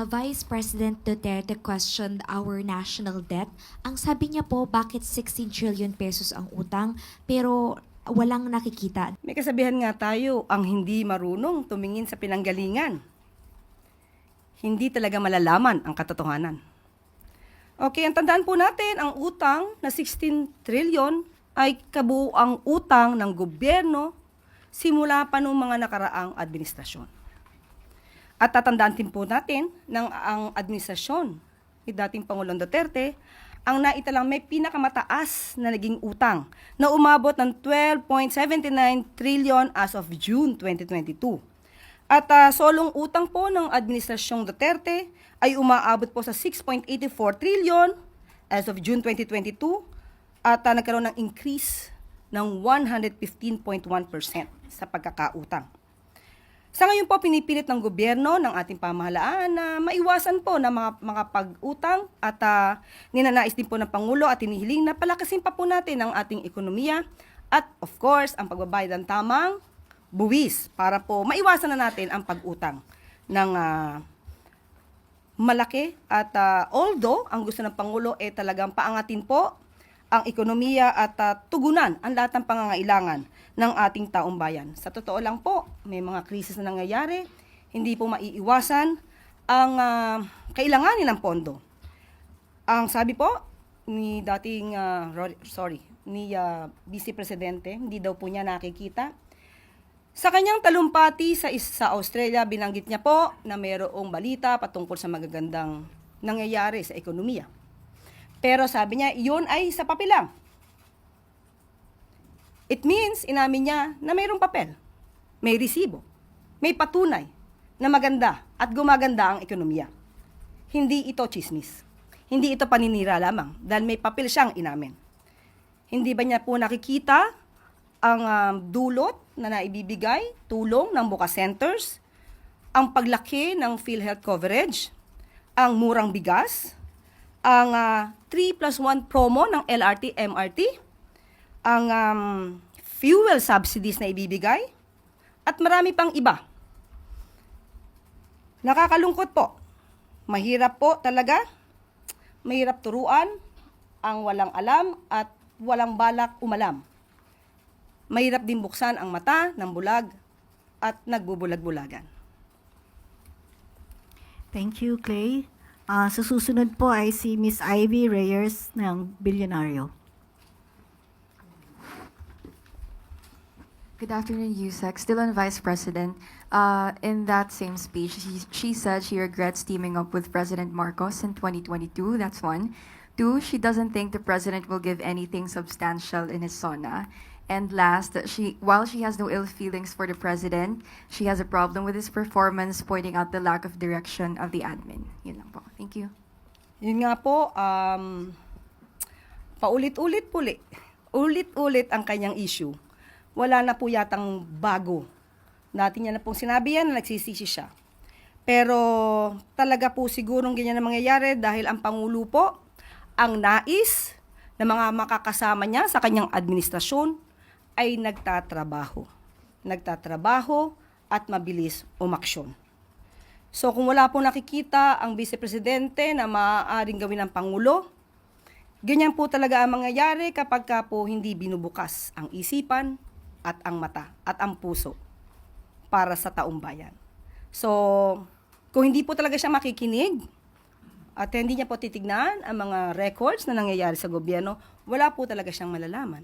uh, Vice President Duterte questioned our national debt. Ang sabi niya po, bakit 16 trillion pesos ang utang pero walang nakikita? May kasabihan nga tayo, ang hindi marunong tumingin sa pinanggalingan. Hindi talaga malalaman ang katotohanan. Okay, ang tandaan po natin, ang utang na 16 trillion ay kabuuang utang ng gobyerno simula pa noong mga nakaraang administrasyon. At tatandaan din po natin ng ang administrasyon ni dating Pangulong Duterte ang naitalang may pinakamataas na naging utang na umabot ng 12.79 trillion as of June 2022. At ah, solong utang po ng administrasyong Duterte ay umaabot po sa 6.84 trillion as of June 2022 at ah, nagkaroon ng increase ng 115.1% sa pagkakautang. Sa ngayon po, pinipilit ng gobyerno ng ating pamahalaan na maiwasan po na mga, mga pag-utang at ah, ninanais din po ng Pangulo at hinihiling na palakasin pa po natin ang ating ekonomiya at of course, ang pagbabayad ng tamang buwis para po maiwasan na natin ang pag-utang ng ah, malaki at ah, although ang gusto ng Pangulo ay talagang paangatin po ang ekonomiya at ah, tugunan ang lahat ng pangangailangan ng ating taong bayan. Sa totoo lang po, may mga krisis na nangyayari, hindi po maiiwasan ang ah, kailanganin ng pondo. Ang sabi po ni dating Ro- sorry, ni ah, Vice Presidente, hindi daw po niya nakikita sa kanyang talumpati sa, sa Australia, binanggit niya po na mayroong balita patungkol sa magagandang nangyayari sa ekonomiya. Pero sabi niya, yun ay sa papel lang. It means, inamin niya na mayroong papel, may resibo, may patunay na maganda at gumaganda ang ekonomiya. Hindi ito chismis. Hindi ito paninira lamang dahil may papel siyang inamin. Hindi ba niya po nakikita ang um, dulot na naibibigay, tulong ng Buka Centers, ang paglaki ng PhilHealth coverage, ang murang bigas, ang ah, 3 plus 1 promo ng LRT, MRT, ang um, fuel subsidies na ibibigay, at marami pang iba. Nakakalungkot po. Mahirap po talaga. Mahirap turuan ang walang alam at walang balak umalam. Mahirap din buksan ang mata ng bulag at nagbubulag-bulagan. Thank you, Clay. Ah, sa susunod po ay si Miss Ivy Reyes ng Bilyonaryo. Good afternoon, USEC. Still on Vice President. Uh, in that same speech, she, she said she regrets teaming up with President Marcos in 2022. That's one. Two, she doesn't think the president will give anything substantial in his SONA. And last, she while she has no ill feelings for the president, she has a problem with his performance, pointing out the lack of direction of the admin. Yun lang po. Thank you. Yun nga po, um, paulit-ulit puli. Ulit-ulit ang kanyang issue. Wala na po yatang bago. Natin yan na pong sinabi yan na nagsisisi siya. Pero talaga po sigurong ganyan na mangyayari dahil ang Pangulo po ang nais na mga makakasama niya sa kanyang administrasyon ay nagtatrabaho. Nagtatrabaho at mabilis umaksyon. So kung wala pong nakikita ang Vice Presidente na maaaring gawin ng Pangulo, ganyan po talaga ang mangyayari kapag ka po hindi binubukas ang isipan at ang mata at ang puso para sa taong bayan. So, kung hindi po talaga siya makikinig at hindi niya po titignan ang mga records na nangyayari sa gobyerno, wala po talaga siyang malalaman.